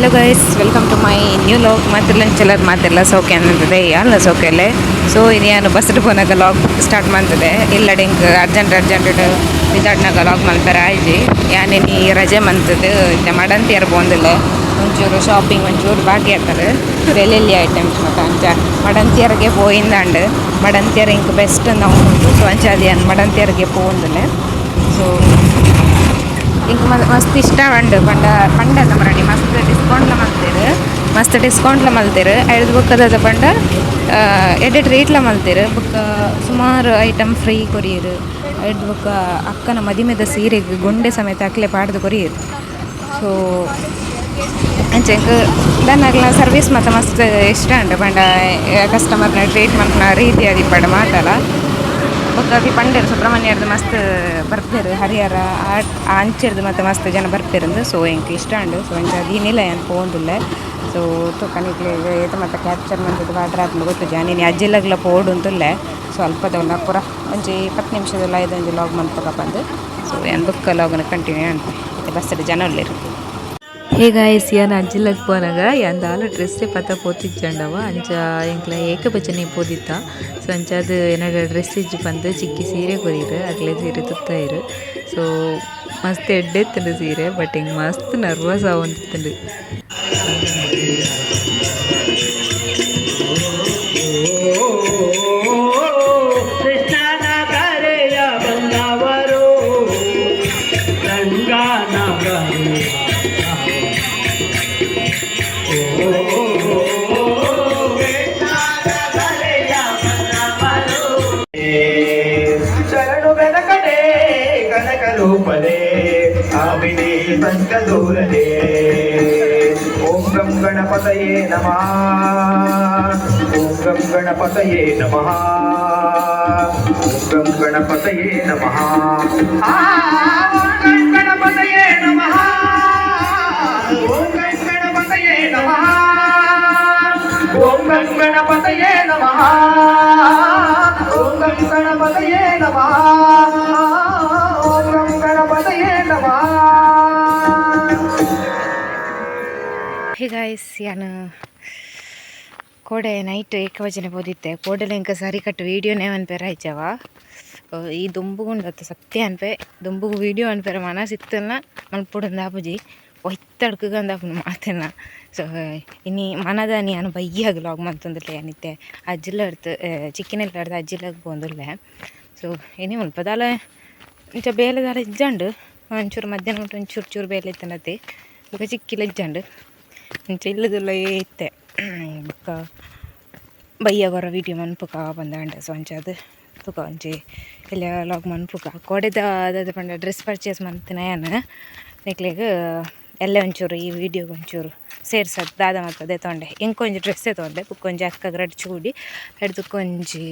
Hello guys welcome to my new vlog ಮಾತಿರ್ಲಂಚಲರ್ ಮಾತೆಲ್ಲ ಸೌಖ್ಯ ಅನ್ನಿದೆ ಅಲ್ಲ ಸೌಖ್ಯಲ್ಲೇ ಸೊ ಇದು ಏನು ಬಸ್ ಪೋನಾಗ ಲಾಗ್ ಸ್ಟಾರ್ಟ್ ಮಾಡ್ತದೆ ಇಲ್ಲ ಹಿಂಗೆ ಅರ್ಜೆಂಟ್ ಅರ್ಜೆಂಟ್ ರಿಸಾರ್ಟ್ನಾಗ ಲಾಗ್ ಮಾಡ್ತಾರೆ ಆಯ್ಜಿ ಯಾನೇನಿ ರಜೆ ಮಂತದ್ದು ಮಾಡಂತ ಯಾರು ಬಂದಿಲ್ಲ ಒಂಚೂರು ಶಾಪಿಂಗ್ ಒಂಚೂರು ಬಾಕಿ ಆಗ್ತಾರೆ ಎಲ್ಲೆಲ್ಲಿ ಐಟಮ್ಸ್ ಮತ್ತು ಅಂಚ ಮಡಂತಿಯರಿಗೆ ಪೋಯಿಂದ ಅಂಡ್ ಮಡಂತಿಯರ್ ಹಿಂಗೆ ಬೆಸ್ಟ್ ನಾವು ಸೊ ಅಂಚ ಅದು ಮಡಂತಿಯರಿಗೆ ಪೋಂದಿಲ್ಲ ಸೊ ಮ ಮಸ್ತ್ ಇಷ್ಟ ಉಂಡು ಪಂಡ ಪಂಡ ಮರಣಿ ಮಸ್ತ್ ಡಿಸ್ಕೌಂಟ್ಲ ಮಲ್ತೇರು? ಮಸ್ತ್ ಡಿಸ್ಕೌಂಟ್ಲ ಮಲ್ತೇರು. ಐದು ಬುಕ್ಕದ ಪಂಡ ಎಡೆಟ್ ರೇಟ್ಲ ಮಲ್ತೇರು. ಬೊಕ್ಕ ಸುಮಾರು ಐಟಮ್ ಫ್ರೀ ಕೊರಿಯರು. ಐದು ಬೊಕ್ಕ ಅಕ್ಕನ ಮದಿಮೆದ ಸೀರೆಗೆ ಗೊಂಡೆ ಸಮೇತ ಅಕ್ಲೆ ಪಾಡ್ದು ಕೊರಿಯರು. ಸೊ ಅಂಚೆಂಕ್ ದನ್ನಾಗ್ಲ ಸರ್ವಿಸ್ ಮತ್ತು ಮಸ್ತ್ ಇಷ್ಟ ಉಂಡು ಪಂಡ ಕಸ್ಟಮರ್ನ ಟ್ರೀಟ್ ಮಾಡ್ನ ರೀತಿ ಅದು ಪಂಡ ಮಾತಲ್ಲ. ಬೊಕ್ಕ ಪಂಡೆರು ಸುಬ್ರಹ್ಮಣ್ಯರದು ಮಸ್ತ್ ಬರ್ಪೇರು ಹರಿಹರ ಅಂಚೆರ್ದು ಮತ್ತು ಮಸ್ತ್ ಜನ ಬರ್ಪೇರಂದು ಸೊ ಎಂಕ್ ಇಷ್ಟ ಉಂಡು. ಸೊ ಅಂಚ ಅದೇನಿಲ್ಲ ಏನು ಪೋಂದುಲ್ಲೆ ಸೊ ತೊಕನಿಕ್ಲೆ ಏತ ಮತ್ತು ಕ್ಯಾಪ್ಚರ್ ಮಾಡಿದ್ದು ವಾಟ್ರ್ ಆದ್ಮೇಲೆ ಗೊತ್ತು. ಅಜ್ಜಿ ಅಜ್ಜಿಲ್ಲಗ್ಲ ಪೋಡು ಅಂತುಲ್ಲೆ ಸ್ವಲ್ಪ ದೊಲ್ಲ ಪುರ ಒಂಜಿ ಇಪ್ಪತ್ತು ನಿಮಿಷದಲ್ಲ ಇದೊಂದು ಲಾಗ್ ಮಂತ್ಪಕ ಬಂದು. ಸೊ ಏನು ಬುಕ್ ಲಾಗ್ನ ಕಂಟಿನ್ಯೂ ಅಂತ ಬಸ್ಸಲ್ಲಿ ಜನ ಉಳ್ಳಿರು ಈಗ ಯಾನ್ ಅಂಜಿಲಕ್ ಪೋನಾಗ ಯಾನ್ ದಾಲ ಡ್ರೆಸ್ಸೆ ಪತ್ತ ಪೋತಿಜ್ಜಂಡವ ಅಂಚ ಎಂಕ್ಲ ಏಕವಚನೆ ಪೋದಿತ್ತ ಸೊ ಅಂಚ ಅದು ಏನಾಗ ಡ್ರೆಸ್ ಇಜ್ಜಿ ಬಂದು ಚಿಕ್ಕಿ ಸೀರೆ ಕೊರಿರು ಅಗ್ಲೆ ಸೀರೆ ತುತ್ತಾಯಿರು ಸೊ ಮಸ್ತ್ ಎಡ್ಡೆತ್ತುಂಡು ಸೀರೆ ಬಟ್ ಹಿಂಗೆ ಮಸ್ತ್ ನರ್ವಸ್ ಆವಂತಿತ್ತುಂಡು स्वामिने सङ्गदूरने ॐ गं गणपतये नमः ॐ गं गणपतये नमः ॐ गं गणपतये नमः गणपतये नमः ॐ गं गणपतये नमः ॐ गं गणपतये नमः ॐ गं गणपतये नमः ಹೇ ಗಾಯ್ಸ್ ಯಾನು ಕೋಡೆ ನೈಟ್ ಏಕವಚನ ಓದಿತ್ತೆ ಕೋಡೆಲೆ ಇಂಕ ಸರಿ ಕಟ್ಟು ವೀಡಿಯೋನೇ ಅನ್ಪೇರ ಆಯ್ಚವ ಈ ದುಂಬುಗುಂಡತ್ತು ಸತ್ಯ ಅನ್ಪೆ. ದುಂಬುಗು ವೀಡಿಯೋ ಅನ್ಪೇರ ಮನ ಸಿಕ್ತಲ್ಲ ಮಲ್ಪುಡಂದ ಆಪುಜಿ ಒಯ್ತಡ್ಕಗಂದಾಪುನು ಮಾತೇನ ಸೊ ಇನ್ನಿ ಮನದಾನಿ ಅನು ಬಯ್ಯಾಗ ಲಾಗ್ ಮಂತಂದಿಲ್ಲ ಏನಿತ್ತೆ ಅಜ್ಜಿಲ್ಲ ಇಡ್ತು ಚಿಕ್ಕಿನೆಲ್ಲ ಹಿಡ್ದು ಅಜ್ಜಿಲಾಗ ಬಂದಿಲ್ಲ ಸೊ ಇನ್ನಿ ಮುಲ್ಪದಾಲ ಇಂಚ ಬೇಲೆದಾಲ ಇಜ್ಜಂಡು. ಒಂಚೂರು ಮಧ್ಯಾಹ್ನ ಒಂಚೂರು ಚೂರು ಬೇಲೆ ಇತ್ತನತಿ ಈಗ ಚಿಕ್ಕಿಲ್ಲ ಇಜ್ಜಂಡು. ಇಂಚ ഏത്തെ ಬೊಕ್ಕ ಬಯ್ಯಗೊರ ವೀಡಿಯೋ ಮನ್ಪುಕ ಬಂದಾಂಡ ಸೊ ಅಂಚ ಅದು ತುಕ ಒಂಚಿ ಎಲ್ಲ ಲಾಗ್ ಮನ್ಪುಕ. ಕೊಡೆದ ಅದಾದ ಪಂಡ ಡ್ರೆಸ್ ಪರ್ಚೇಸ್ ಮಂತಿನ ಏನು? ನೆಕ್ಲೆಗ್, ಎಲ್ಲ ಒಂಚೂರು ಈ ವಿಡಿಯೋಗೆ ಒಂಚೂರು ಸೇರ್ಸದು, ದಾದ ಮತ್ತದೇ ತೊಂಡೆ. ಇಂಕೊಂಜಿ ಡ್ರೆಸ್ಸೇ ತೊಂದೆ ಬುಕ್ಕೊಂಜಿ ಅಕ್ಕ ರಡ್ ಚೂಡಿ ಹಿಡ್ದು ಕೊಂಜಿ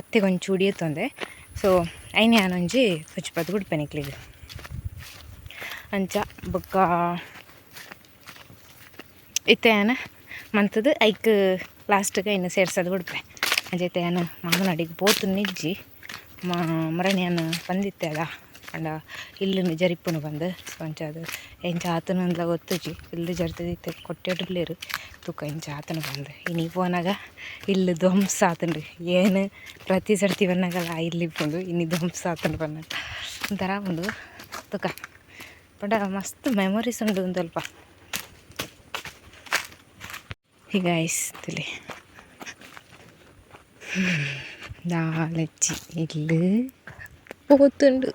ಅತ್ತೆ ಒಂದು ಚೂಡಿ ತೊಂದೆ ಸೊ ಐನೇ ನಾನೊಂಜಿ ಕುಚ್ಪದ್ದು ಬಿಡ್ಪೆ ನಿಕ್ಲಿಗೆ. ಅಂಚ ಬೊಕ್ಕ ಇತ್ತೇನ ಮಂತದ ಐಕ್ ಲಾಸ್ಟ್ಗೆ ಇನ್ನು ಸೇರ್ಸೋದು ಬಿಡ್ಪೆ ಅಂಜೈತೆ ಏನು ಮಾಮನ ಅಡಿಗೆ ಪೋತು ನಿಜ್ಜಿ ಮರಣಿಯನ್ನು ಬಂದಿತ್ತೆ ಅಲ್ಲ. ಅಂಡ ಇಲ್ಲೂ ಜರಿಪ್ಪುನು ಬಂದು ಕೊಂಚ ಅದು ಎಂಚ ಆತನಂದ ಗೊತ್ತುಜಿ ಇಲ್ಲಿ ಜರ್ತದಿತ್ತೆ ಕೊಟ್ಟೆಡ್ಲೇರು ತೂಕ ಇಂಚ ಆತನ ಬಂದು. ಇನ್ನು ಪೋನಾಗ ಇಲ್ಲಿ ಧ್ವಂಸ ಆತನ್ರಿ ಏನು ಪ್ರತಿ ಸರ್ತಿ ಬಂದಾಗಲ್ಲ, ಇಲ್ಲಿ ಬಂದು, ಇನ್ನು ಧ್ವಂಸ ಆತನ ಬಂದ ಒಂಥರ ಒಂದು ತೂಕ. ಪಂಡ, ಮಸ್ತ್ ಮೆಮೊರೀಸ್ ಉಂಡು ಒಂದು ಸ್ವಲ್ಪ ಈಗ ಐಸ್ತಲೆ ದಾಲಚ್ಚಿ ಇಲ್ಲಿ പോത്തുണ്ട്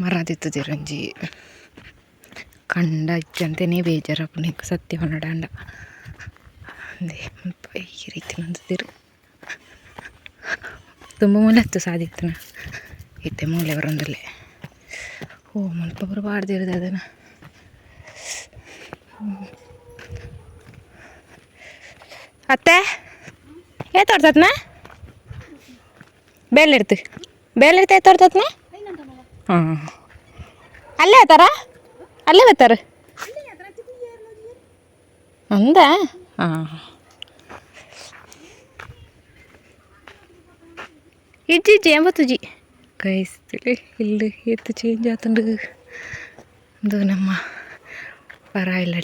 ಮರಾದಿತ್ತು ತಿರಂಜಿ ಕಂಡ ಇಚ್ಚಂತೇನೆ ಬೇಜಾರಪ್ಪ ನೀಕು ಸತ್ಯ ಹೊನ್ನಡಾಂಡ ಅಂದೆ ಈ ರೀತಿ ನಂದಿರು ತುಂಬ ಮೂಲೆ ಹತ್ತು ಸಾಧಿತ್ತನ ಇತ್ತೆ ಮೂಲೆ ಬರೋಂದಲ್ಲೇ ಓ ಮುಲ್ಪ ಬರಬಾರ್ದಿರೋದು ಅದನ್ನು ತೋರ್ತತ್ನ ಬೇಲಿಡ್ತು ಬೇಲಿಡ್ತ ತೋರ್ತತ್ನ ಹಾಂ ಅಲ್ಲೇ ಆತಾರ? ಅಲ್ಲೇ ಬತ್ತಾರ ಅಂದ? ಹಾಂ ಇಜ್ಜಿ ಇಜ್ಜಿ ಎಂಬತ್ತುಜಿ ಕೈಸ್ತಿಲೆ ಇಲ್ಲಿ ಎತ್ತು ಚೇಂಜ್ ಆತಂಡು. ಇದು ನಮ್ಮ ಪರ ಇಲ್ಲ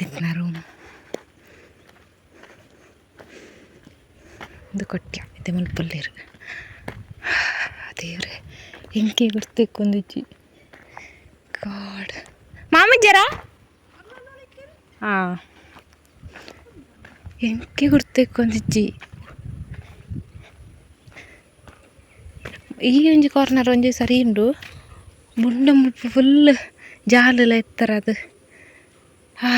ಇದು ಕೊಟ್ಯ. ಇದು ಮುಲ್ಪಲ್ಲಿರು ದೇವ್ರೆ ಹೆಂಗೆ ಗುರ್ತಿಕ್ಕೊಂದಿಚ್ಚಿ ಗಾಡ್. ಮಾಮಜ್ಜರ? ಹಾಂ. ಹೆಂಗೆ ಗುರ್ತಿಕ್ಕೊಂದಿಚ್ಚಿ ಈ ಒಂಜಿ ಕಾರ್ನರ್ ಒಂಜಿ ಸರಿ ಉಂಡು. ಮುಂಡ ಮುಲ್ಪ ಫುಲ್ ಜಾಲೆಲ್ಲ ಎತ್ತರ ಅದು. ಹಾ.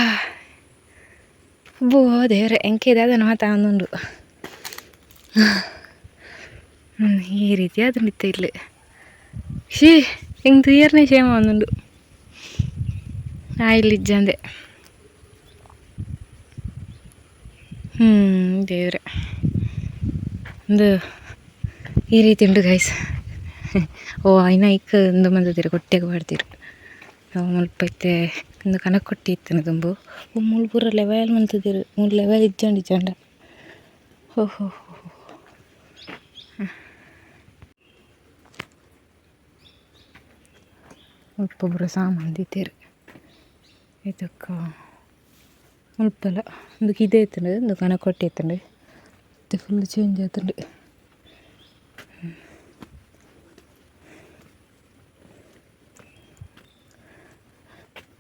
ಬೋ ದೇವ್ರೆ ಎಂಕೆ ಇದೆ ಅದನ್ನು ಮಾತಾ ಒಂದುಂಡು ಹ್ಮ್, ಈ ರೀತಿ ಅದು ನಿತ್ತ ಇಲ್ಲಿ ಶೀ ಹಿಂಗೆ ತೀರ್ನೇ ಶೇಮ ಒಂದುಂಡು ಆ ಇಲ್ಲಿ ಇಜ್ಜಂದೆ ಹ್ಞೂ ದೇವ್ರೆ ಒಂದು ಈ ರೀತಿ ಉಂಡು ಗೈಸ್ ಓ ಐನ ಇಕ್ಕ ಒಂದು ಮಂದಿರ ಕೊಟ್ಟಿಗೆ ಮಾಡ್ತೀರು ನಾವು ಮುಲ್ಪ ಇತ್ತೆ ಒಂದು ಕನಕ ಕೊಟ್ಟಿ ಇತ್ತೇನೆ ತುಂಬು ಓ ಮೂಳು ಪೂರ ಲೆವೆಲ್ ಮಂತದಿರು ಮೂರು ಲೆವೆಲ್ ಇಜ್ಜಂಡು ಇಜ್ಜಂಡ ಹೋ ಹೋ ಹೋ ಹೋ. ಹ್ಮ್. ಮುಲ್ಪ ಸಾಮಾನು ದಿತ್ತೇರು ಇದಕ್ಕೆ ಮುಲ್ಪಲ್ಲ ಒಂದು ಇದೇ ಇತ್ತಂಡು ಒಂದು ಕನಕ ಕೊಟ್ಟಿ ಇತ್ತಂಡು ಮತ್ತೆ ಫುಲ್ ಚೇಂಜ್ ಆಯ್ತಂಡು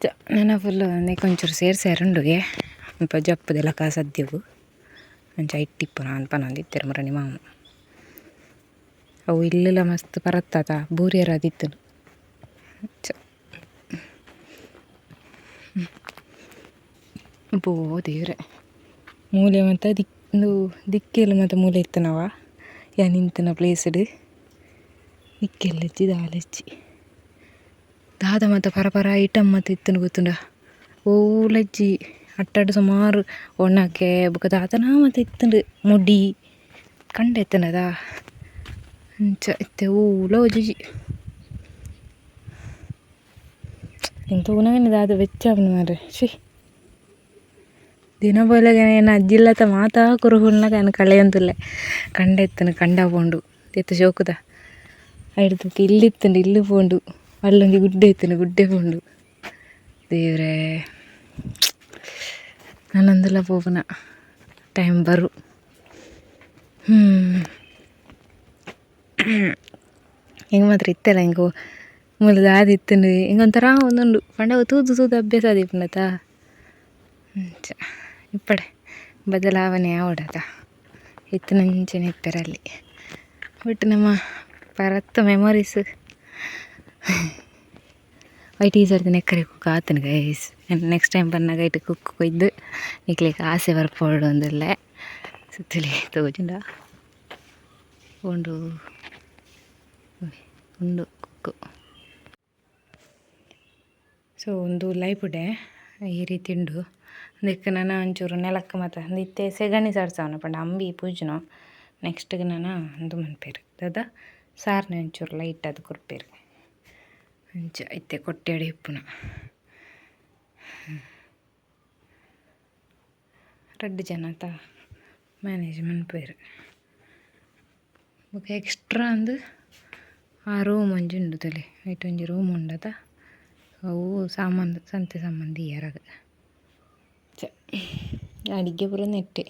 ಜ ನನ್ನ ಫುಲ್ ಒಂಚೂರು ಸೇರ್ಸ್ಯಾರುಂಡುಗೆ ಒಂಪ ಜಪ್ಪದೆಲ್ಲ ಕಾ ಸದ್ಯವು ಅಂಚ ಇಟ್ಟಿಪ್ಪು ನಾನು ಪನೊಂದಿತ್ತೆರು ಮರ ನಿಮ್ಮ ಮಾವು ಅವು ಇಲ್ಲೆಲ್ಲ ಮಸ್ತ್ ಪರತ್ತಾತ, ಬೂರಿಯರ ಅದಿತ್ತನು. ಚ ಬೋ, ದೇವ್ರೆ. ಮೂಲೆ ಮತ್ತು ದಿಕ್, ಒಂದು ದಿಕ್ಕೆಲ್ಲ ಮತ್ತು ಮೂಲೆ ಇತ್ತನವ ಯಾ, ನಿಂತನ ಪ್ಲೇಸ್ಡ್ ದಿಕ್ಕೆಲ್ಲ ಹೆಚ್ಚಿ ದಾಲೆಚ್ಚಿ ದಾದ ಮತ್ತು ಪರಪರ ಪರ ಐಟಮ್ ಮತ್ತು ಇತ್ತು ಗೊತ್ತುಂಡ. ಓಲಜ್ಜಿ ಅಟ್ಟಾಡು ಸುಮಾರು ಒಣಕ್ಕೆ, ಬೊಕ ದಾದನ ಮತ್ತು ಇತ್ತಂಡು ಮುಡಿ. ಕಂಡ ಎತ್ತನದ. ಅಂಚ ಇತ್ತೆ, ಓಲ ಒಜ್ಜಿ ಎಂತ ಉನಗನೆ ದಾದ ವೆಚ್ಚ ಮಾರೆ ಶಿ ದಿನ ಬೋಲೆಗೆ ಏನು ಅಜ್ಜಿಲ್ಲತ ಮಾತಾ ಕುರುಹುಲ್ನಾಗ ಏನು ಕಳೆಯಂತುಲ್ಲೆ ಕಂಡ ಎತ್ತನು, ಕಂಡ ಪೋಂಡು. ಎತ್ತ ಶೋಕುದ. ಹಿಡ್ದು ಇಲ್ಲಿತ್ತಂಡು ಇಲ್ಲಿ ಪೋಂಡು. ಅಲ್ಲೊಂದು ಗುಡ್ಡೆ ಇತ್ತನು ಗುಡ್ಡೆ ಪೋಂಡು. ದೇವ್ರೇ. ನಾನೊಂದೆಲ್ಲ ಪೋಪನ. ಟೈಮ್ ಬರು. ಹ್ಞೂ ಹೆಂಗೆ ಮಾತ್ರ ಇತ್ತಲ್ಲ ಹಿಂಗೆ? ಮೂಲದ ಆದಿತ್ತಂಡು ಹಿಂಗೊಂಥರ ಒಂದೊಂದು ಪಂಡ ತೂದು ತೂದು ಅಭ್ಯಾಸ ಆದಿಪ್ಪನತ ಅಂಚ ಇಪ್ಪಡೆ. ಬದಲಾವಣೆ ಆವಡದ. ಇಪ್ಪೆರ್ ಇಪ್ಪರಲ್ಲಿ ಬಟ್ ನಮ್ಮ ಪರತ್ತ ಮೆಮೊರೀಸ್ ವೈಟ್ ಈ ಸರ್ತಿ ನೆಕ್ಕರೆ ಕುಕ್ಕ ಆತನ ಗೈಸ್ ನೆಕ್ಸ್ಟ್ ಟೈಮ್ ಬಂದಾಗ ಇಟ್ಟು ಕುಕ್ ಕೊಯ್ದು ನಿಕ್ಲಿಕ್ಕೆ ಆಸೆ ಬರ್ಪೋಡು ಒಂದಲ್ಲೇ ಸುತ್ತಲಿ ತಗೋಜಿಂಡ ಉಂಡು. ಉಂಡು ಕುಕ್ಕು. ಸೊ ಒಂದು ಲೈಪುಡೆ ಈ ರೀತಿ ಉಂಡು. ಅದಕ್ಕೆ ನಾನು ಒಂಚೂರು ನೆಲಕ್ಕೆ ಮತ್ತು ಇತ್ತೆ ಸೆಗಣಿ ಸಾಡ್ಸವನ ಪಂಡ, ಅಂಬಿ, ಪೂಜನ. ನೆಕ್ಸ್ಟ್ಗೆ ನಾನು ಅಂದು ಮನ್ಪೇರು. ದಾದ ಸಾರ್ನೆ ಒಂಚೂರು ಲೈಟ್ ಅದು ಕೊರ್ಪೇರು. ಅಂಚ ಇತ್ತೆ ಕೊಟ್ಟೆಡಿ ಇಪ್ಪುನ ರೆಡ್ ಜನ ತ ಮ್ಯಾನೇಜ್ ಪೇರು ಎಕ್ಸ್ಟ್ರಾ ಅಂದು ಆ ರೂಮ್ ಒಂಜಿ ಉಂಡು ತಲೆ. ಐಟ್ ಒಂಜಿ ರೂಮ್ ಉಂಡದ. ಅವು ಸಾಮಾನು ಸಂತೆ ಸಾಮಾನು ದಿಯರಾಗ ಚ ಅಡಿಗೆ ನೆಟ್ಟೆ.